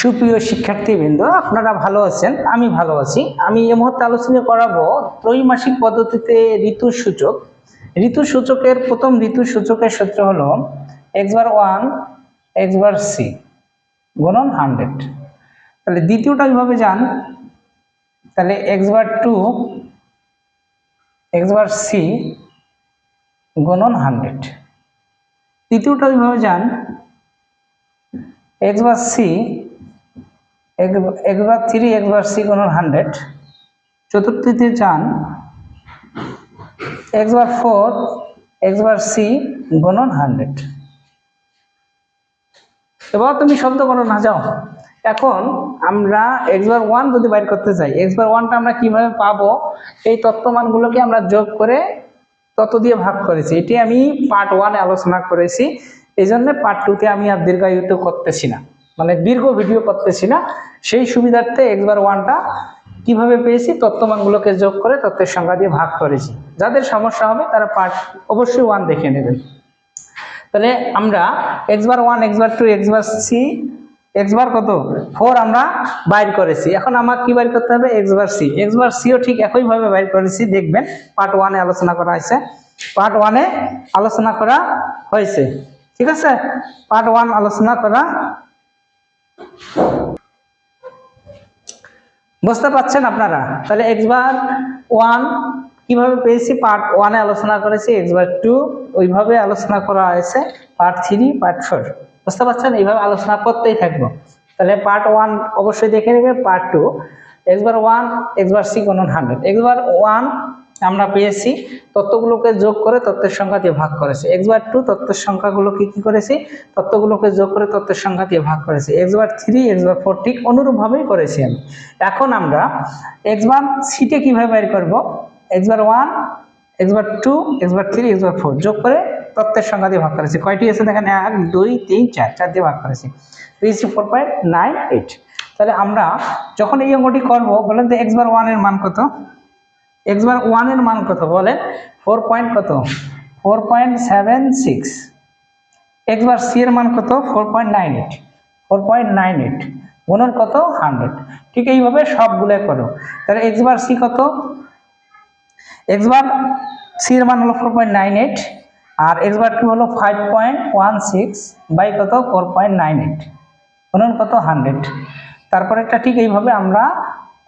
সুপ্রিয় শিক্ষার্থীবৃন্দ, আপনারা ভালো আছেন? আমি ভালো আছি। আমি এই মুহূর্তে আলোচনা করাবো ত্রৈমাসিক পদ্ধতিতে ঋতু সূচক ঋতু সূচকের প্রথম ঋতু সূচকের সূত্র হলো x bar one x bar c গুণন হান্ড্রেড তাহলে দ্বিতীয়টা এইভাবে যান? তাহলে x bar two x bar c গুণন হান্ড্রেড তৃতীয়টা এইভাবে যান? X bar c x bar three x bar c গুণন হান্ড্রেড চতুর্থীতে যান x bar four x bar c গুণন হান্ড্রেড এবার তুমি শব্দ করো না, যাও। এখন আমরা এক্স বার ওয়ান যদি বাইর করতে চাই এক্স বার ওয়ানটা আমরা কীভাবে পাবো? এই তত্ত্বমানগুলোকে আমরা যোগ করে তত দিয়ে ভাগ করেছি। এটি আমি পার্ট ওয়ানে আলোচনা করেছি। এই জন্য পার্ট টুতে আমি আর দীর্ঘায়িত করতেছি না। মানে দীর্ঘ ভিডিও করতেছি না। সেই সুবিধার্থে এক্স বার ওয়ানটা কীভাবে পেয়েছি তত্ত্বমানগুলোকে যোগ করে তত্ত্বের সংখ্যা দিয়ে ভাগ করেছি। যাদের সমস্যা হবে তারা পার্ট অবশ্যই ওয়ান দেখে নেবেন তাহলে আমরা x bar one x bar two x bar c x bar কত? ফোর আমরা বাইর করেছি। এখন আমার কি বাইর করতে হবে? X bar c x bar CO ঠিক একইভাবে বাইর করেছি। দেখবেন পার্ট ওয়ানে আলোচনা করা হয়েছে। পার্ট ওয়ানে আলোচনা করা হয়েছে। ঠিক আছে? পার্ট ওয়ান আলোচনা করা। বুঝতে পারছেন আপনারা? তাহলে এক্স বার ওয়ান কীভাবে পেয়েছি? পার্ট ওয়ানে আলোচনা করেছি এক্স বার টু ওইভাবে আলোচনা করা হয়েছে পার্ট থ্রি পার্ট ফোর বুঝতে পারছেন? এইভাবে আলোচনা করতেই থাকব। তাহলে পার্ট ওয়ান অবশ্যই দেখে নেবে part two x bar one x bar c কোন হান্ড্রেড এক্স বার ওয়ান আমরা পেয়েছি, তত্ত্বগুলোকে যোগ করে তত্ত্বের সংখ্যা দিয়ে ভাগ করেছি। এক্স বার টু তত্ত্বের সংখ্যাগুলোকে কী করেছি? তত্ত্বগুলোকে যোগ করে তত্ত্বের সংখ্যা দিয়ে ভাগ করেছি। X bar three x bar four ঠিক অনুরূপভাবেই করেছি আমি। এখন আমরা এক্স বার সিটে কীভাবে বের করব? X bar one x bar two x bar three x bar four যোগ করে তত্ত্বের সংখ্যা দিয়ে ভাগ করেছি। কয়টি আছে দেখেন? এক, দুই, তিন, চার চার দিয়ে ভাগ করেছি। পেয়েছি ফোর পয়েন্ট নাইন এইট তাহলে আমরা যখন এই অঙ্কটি করব, বলেন তো এক্স বার ওয়ানের মান কত? এক্স বার ওয়ানের মান কত বলেন? ফোর পয়েন্ট কত? Four point seven six x bar c এর মান কত? Four point nine eight four point nine eight গুণন কত? হান্ড্রেড ঠিক এইভাবে সবগুলো করো। তাহলে এক্স বার সি কত? এক্স বার সি এর মান হলো ফোর পয়েন্ট নাইন এইট আর এক্স বার টু হলো five point one six by কত? ফোর পয়েন্ট নাইন এইট গুণন কত? হান্ড্রেড তারপরে একটা ঠিক এইভাবে আমরা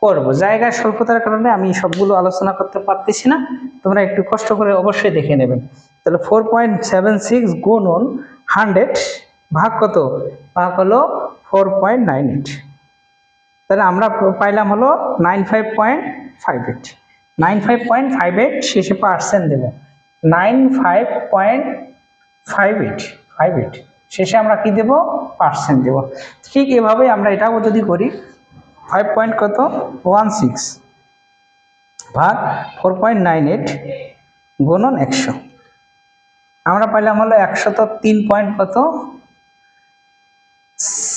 করব। জায়গার স্বল্পতার কারণে আমি সবগুলো আলোচনা করতে পারতেছি না। তোমরা একটু কষ্ট করে অবশ্যই দেখে নেবেন তাহলে ফোর পয়েন্ট সেভেন সিক্স গুণন হান্ড্রেড ভাগ কত? ভাগ হলো ফোর পয়েন্ট নাইন এইট তাহলে আমরা পাইলাম হলো nine five point five eight nine five point five eight শেষে পার্সেন্ট দেবো। Nine five point five eight five eight শেষে আমরা কি দেব? পার্সেন্ট দেব। ঠিক এভাবে আমরা এটাও যদি করি ফাইভ পয়েন্ট কত? ওয়ান সিক্স ভাগ ফোর পয়েন্ট নাইন এইট গুণন একশো। আমরা পাইলাম হলো একশো তো তিন পয়েন্ট কত?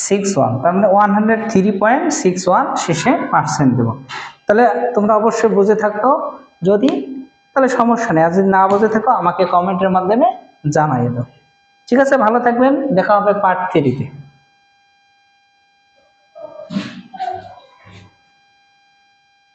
সিক্স ওয়ান তার মানে one hundred three point six one শেষে পার্সেন্ট দেবো। তাহলে তোমরা অবশ্যই বুঝে থাকো। যদি, তাহলে সমস্যা নেই। আর যদি না বুঝে থাকো, আমাকে কমেন্টের মাধ্যমে জানাই দাও ঠিক আছে? ভালো থাকবেন। দেখা হবে পার্ট থ্রিতে